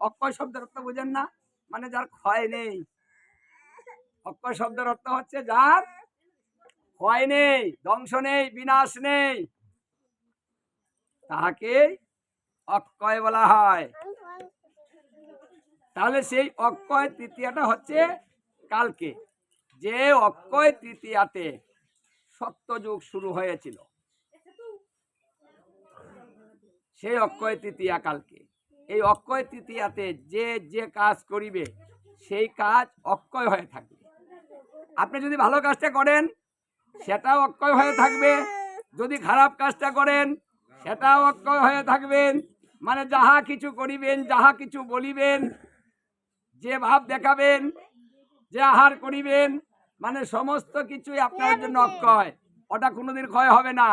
অক্ষয় শব্দের অর্থ বুঝেন না মানে যার ক্ষয় নেই। অক্ষয় শব্দের অর্থ হচ্ছে যার ক্ষয় নেই, ধ্বংস নেই, বিনাশ নেই। তাহাকে অক্ষয় বলা হয়। তাহলে সেই অক্ষয় তৃতীয়াটা হচ্ছে কালকে। যে অক্ষয় তৃতীয়াতে সত্যযুগ শুরু হয়েছিল, সেই অক্ষয় তৃতীয়া কালকে। এই অক্ষয় তৃতীয়াতে যে যে কাজ করিবে, সেই কাজ অক্ষয় হয়ে থাকবে। আপনি যদি ভালো কাজটা করেন, সেটাও অক্ষয় হয়ে থাকবে। যদি খারাপ কাজটা করেন, সেটাও অক্ষয় হয়ে থাকবেন মানে যাহা কিছু করিবেন, যাহা কিছু বলিবেন, যে ভাব দেখাবেন, যে আহার করিবেন মানে সমস্ত কিছুই আপনার জন্য অক্ষয়। ওটা কোনোদিন ক্ষয় হবে না।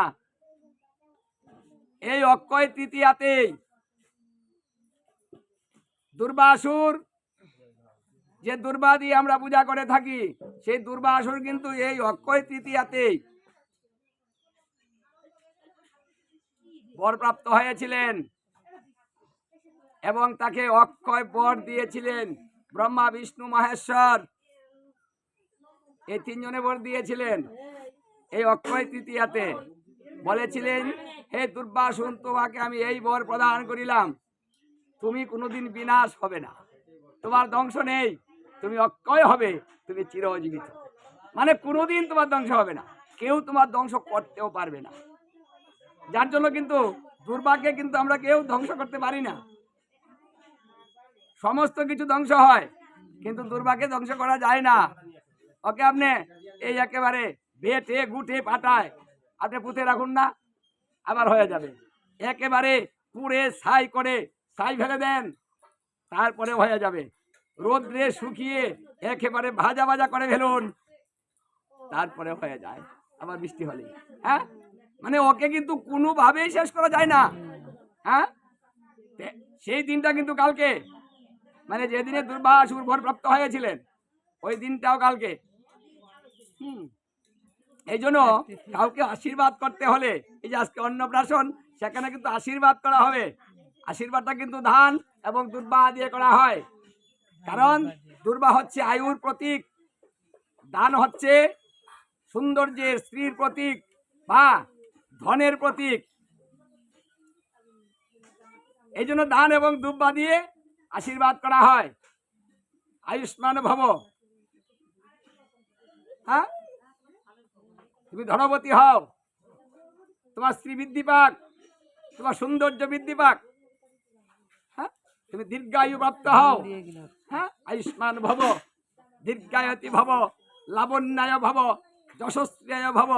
এই অক্ষয় তৃতীয়াতেই দুর্বাসুর, যে দুর্বা দিয়ে আমরা পূজা করে থাকি, সেই দুর্বাসুর কিন্তু এই অক্ষয় তৃতীয়াতেই বরপ্রাপ্ত হয়েছিলেন এবং তাকে অক্ষয় বর দিয়েছিলেন। ব্রহ্মা, বিষ্ণু, মহেশ্বর এই তিনজনে বর দিয়েছিলেন এই অক্ষয় তৃতীয়াতে। বলেছিলেন, হে দুর্বাসুন তোমাকে আমি এই বর প্রদান করিলাম। তুমি কোনোদিন বিনাশ হবে না। তোমার ধ্বংস নেই। তুমি অক্ষয় হবে। তুমি চিরজীবিত মানে কোনোদিন তোমার ধ্বংস হবে না। কেউ তোমার ধ্বংস করতেও পারবে না। যার জন্য কিন্তু দুর্ভাগ্যে কিন্তু আমরা কেউ ধ্বংস করতে পারি না। সমস্ত কিছু ধ্বংস হয়, কিন্তু দুর্ভাগ্যে ধ্বংস করা যায় না। ওকে, আপনি এই একেবারে বেটে, গুটে, পাটায় আপনি পুঁতে রাখুন না। আবার হয়ে যাবে। একেবারে পুড়ে, ছাই করে ছাই ফেলে দেন তারপরে হয়ে যাবে। রোদ্রে শুকিয়ে একেবারে ভাজা ভাজা করে ফেলুন। তারপরে হয়ে যায়, আবার বৃষ্টি হলে। হ্যাঁ? মানে ওকে কিন্তু কোনোভাবেই শেষ করা যায় না। হ্যাঁ? সেই দিনটা কিন্তু কালকে। মানে যেদিনে দুর্বাসুর ভরপ্রাপ্ত হয়েছিলেন, ওই দিনটাও কালকে। হুম। এই জন্য কাউকে আশীর্বাদ করতে হলে, এই যে আজকে অন্নপ্রাশন, সেখানে কিন্তু আশীর্বাদ করা হবে। আশীর্বাদটা কিন্তু ধান এবং দুর্বা দিয়ে করা হয়। কারণ দুর্বা হচ্ছে আয়ুর প্রতীক, দান হচ্ছে সৌন্দর্যের স্ত্রীর প্রতীক বা ধনের প্রতীক। এই জন্য দান এবং দুব্বা দিয়ে আশীর্বাদ করা হয়। আয়ুষ্মান ভব। হ্যাঁ? তুমি ধনবতী হও। তোমার স্ত্রী বৃদ্ধি পাক, তোমার সৌন্দর্য বৃদ্ধি পাক। তুমি দীর্ঘায়ু প্রাপ্ত হও। হ্যাঁ আয়ুষ্মান ভব দীর্ঘায়তী ভব লাবণ্যায় ভব যশস্বিয়ায় ভব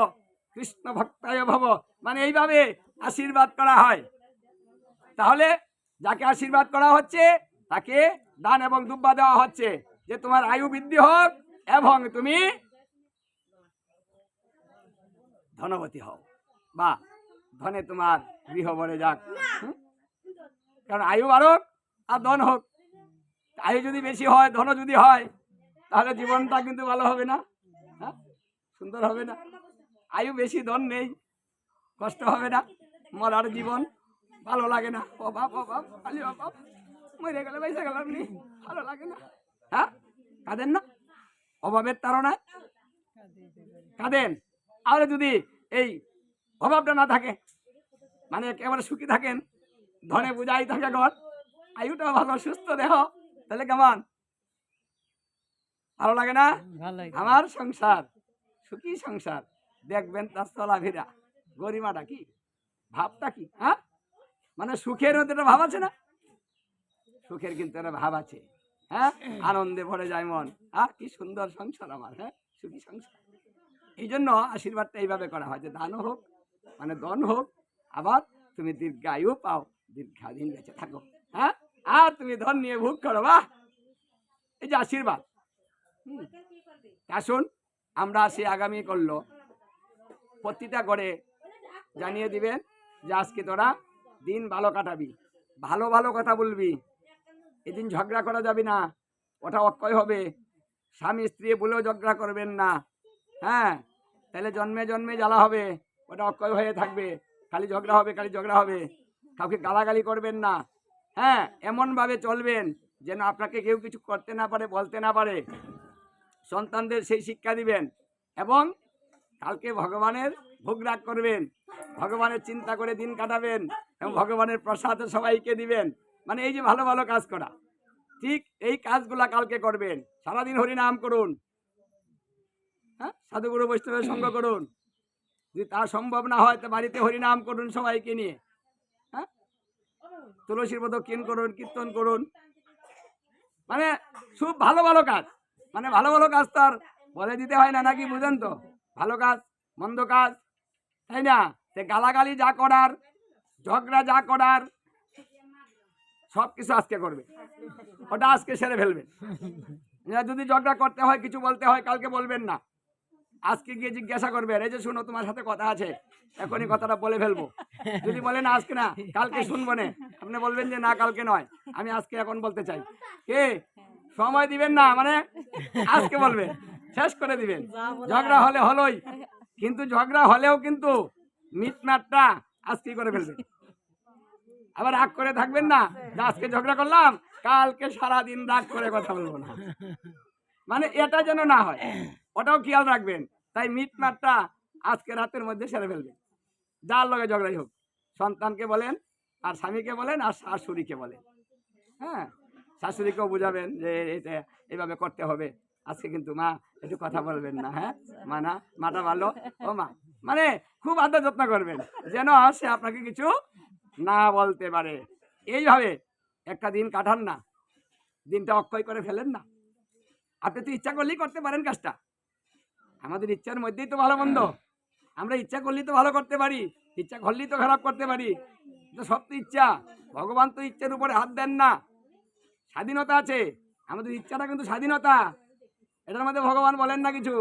কৃষ্ণ ভক্তায় ভব। মানে এইভাবে আশীর্বাদ করা হয়। তাহলে যাকে আশীর্বাদ করা হচ্ছে তাকে দান এবং দুব্বা দেওয়া হচ্ছে। যে তোমার আয়ু বৃদ্ধি হোক এবং তুমি ধনবতী হও। বা ধনে তোমার গৃহ ভরে যাক। হুম? কারণ আয়ু বাড়ক আর ধন হোক। আয়ু যদি বেশি হয়, ধন যদি হয়, তাহলে জীবনটা কিন্তু ভালো হবে না। হ্যাঁ? সুন্দর হবে না। আয়ু বেশি, ধন নেই। কষ্ট হবে না। মরার জীবন ভালো লাগে না। অভাব অভাব খালি অভাব মরে গেলে বেঁচে গেলাম নি। ভালো লাগে না। হ্যাঁ? কাঁদেন না। অভাবের তাড়নায়। কাঁদেন। আর যদি এই অভাবটা না থাকে মানে একেবারে সুখী থাকেন, ধনে বুঝাই থাকে ঘর। আয়ুটা ভালো সুস্থ দেহ। তাহলে কেমন? ভালো লাগে না? আমার সংসার সুখী সংসার। দেখবেন তার চলাফেরা গরিমাটা কি? ভাবটা কি? হ্যাঁ? মানে সুখের মধ্যে একটা ভাব আছে না? সুখের কিন্তু একটা ভাব আছে। হ্যাঁ? আনন্দে ভরে যায় মন। আহ কি সুন্দর সংসার আমার হ্যাঁ? সুখী সংসার। এই জন্য আশীর্বাদটা এইভাবে করা হয় যে দানও হোক মানে দন হোক আবার তুমি দীর্ঘায়ু পাও দীর্ঘাদিন বেঁচে থাকো। হ্যাঁ? আর তুমি ধন নিয়ে ভোগ করো, বাহ। এই যে আশীর্বাদ। আসুন আমরা সে আগামী করল। প্রতিটা করে জানিয়ে দিবেন যে আজকে তোরা দিন ভালো কাটাবি। ভালো ভালো কথা বলবি। এদিন ঝগড়া করা যাবে না। ওটা অক্ষয় হবে। স্বামী স্ত্রী বলেও ঝগড়া করবেন না। হ্যাঁ তাহলে জন্মে জন্মে জ্বালা হবে। ওটা অক্ষয় হয়ে থাকবে। খালি ঝগড়া হবে, খালি ঝগড়া হবে। কাউকে গালাগালি করবেন না। হ্যাঁ এমনভাবে চলবেন যেন আপনাকে কেউ কিছু করতে না পারে, বলতে না পারে। সন্তানদের সেই শিক্ষা দিবেন এবং কালকে ভগবানের ভোগ রাগ করবেন, ভগবানের চিন্তা করে দিন কাটাবেন এবং ভগবানের প্রসাদ সবাইকে দিবেন। মানে এই যে ভালো ভালো কাজ করা। ঠিক এই কাজগুলা কালকে করবেন। সারাদিন হরিনাম করুন। হ্যাঁ সাধুগুরু বৈষ্ণবের সঙ্গ করুন। যদি তা সম্ভব না হয়, তো বাড়িতে হরিনাম করুন সবাইকে নিয়ে। তুলসীর মতো কিন করুন, কীর্তন করুন। মানে খুব ভালো ভালো কাজ। মানে ভালো ভালো কাজ তো বলে দিতে হয় না, নাকি বুঝেন তো? ভালো কাজ, মন্দ কাজ, তাই না? সে গালাগালি যা করার, ঝগড়া যা করার, সব কিছু আজকে করবে। ওটা আজকে সেরে এবার যদি ঝগড়া করতে হয়, কিছু বলতে হয়, কালকে বলবেন না। আজকে গিয়ে জিজ্ঞাসা করবেন এই যে শুনো তোমার সাথে কথা আছে এখনই কথাটা বলে ফেলব। যদি বলেন আজকে না কালকে শুনব না। আপনি বলবেন যে না কালকে নয়। আমি আজকে এখন বলতে চাই। কে? সময় দিবেন না মানে আজকে বলবেন শেষ করে দিবেন। ঝগড়া হলে হলোই কিন্তু ঝগড়া হলেও কিন্তু মিটমাটটা আজকে করে ফেলবেন আবার রাগ করে থাকবেন না আজকে ঝগড়া করলাম কালকে সারা দিন রাগ করে কথা বলব না। মানে এটা যেন না হয়। ওটাও খেয়াল রাখবেন। তাই মিটমাটটা আজকে রাতের মধ্যে সেরে ফেলবেন। যার লগে ঝগড়াই হোক। সন্তানকে বলেন আর স্বামীকে বলেন আর শাশুড়িকে বলেন। হ্যাঁ? শাশুড়িকেও বুঝাবেন যে এটা এইভাবে করতে হবে। আজকে কিন্তু মা একটু কথা বলবেন না হ্যাঁ? মা না মাটা ভালো। ও মা মানে খুব আদর যত্ন করবেন। যেন সে আপনাকে কিছু না বলতে পারে। এইভাবে একটা দিন কাটান না। দিনটা অক্ষয় করে ফেলেন না। আপনি তো ইচ্ছা করলেই করতে পারেন কাজটা। আমাদের ইচ্ছার মধ্যেই তো ভালো মন্দ আমরা ইচ্ছা করলেই তো ভালো করতে পারি। ইচ্ছা করলেই তো খারাপ করতে পারি। তো সব তো ইচ্ছা। ভগবান তো ইচ্ছার উপরে হাত দেন না। স্বাধীনতা আছে। আমাদের ইচ্ছাটা কিন্তু স্বাধীনতা। এটার মধ্যে ভগবান বলেন না কিছু।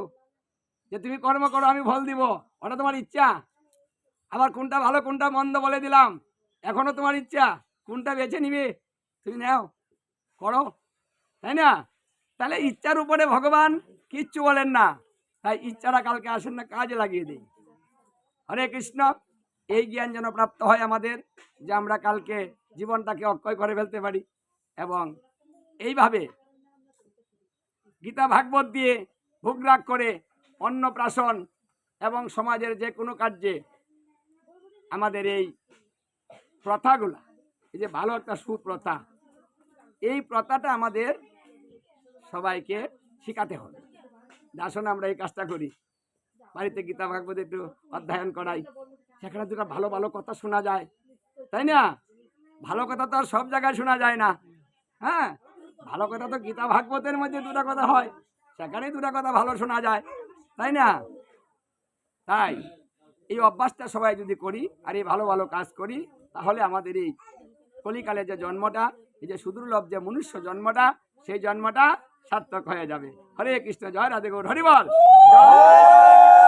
যে তুমি কর্ম করো, আমি ফল দিব। ওটা তোমার ইচ্ছা। আবার কোনটা ভালো, কোনটা মন্দ বলে দিলাম। এখনও তোমার ইচ্ছা। কোনটা বেছে নিবে, তুমি নাও। করো। তাই না? তাহলে ইচ্ছার উপরে ভগবান কিচ্ছু বলেন না। তাই ইচ্ছাটা কালকে আসেন না, কাজে লাগিয়ে দিই। হরে কৃষ্ণ। এই জ্ঞান যেন প্রাপ্ত হয় আমাদের, যে আমরা কালকে জীবনটাকে অক্ষয় করে ফেলতে পারি এবং এইভাবে গীতা ভাগবত দিয়ে ভোগরাগ করে অন্নপ্রাশন এবং সমাজের যে কোনো কার্যে আমাদের এই প্রথাগুলা, এই যে ভালো একটা সুপ্রথা, এই প্রথাটা আমাদের সবাইকে শেখাতে হবে। আসুন আমরা এই কাজটা করি। বাড়িতে গীতা ভাগবত একটু অধ্যয়ন করাই। সেখানে দুটো ভালো ভালো কথা শোনা যায়। তাই না? ভালো কথা তো আর সব জায়গায় শোনা যায় না। হ্যাঁ? ভালো কথা তো গীতা ভাগবতের মধ্যে দুটা কথা হয়। সেখানেই দুটা কথা ভালো শোনা যায়। তাই না? তাই এই অভ্যাসটা সবাই যদি করি আর এই ভালো ভালো কাজ করি, তাহলে আমাদের এই কলিকালে যে জন্মটা, এই যে সুদুর্লভ যে মনুষ্য জন্মটা, সেই জন্মটা সার্থক হয়ে যাবে হরে কৃষ্ণ জয় রাধে গৌর হরিবল জয়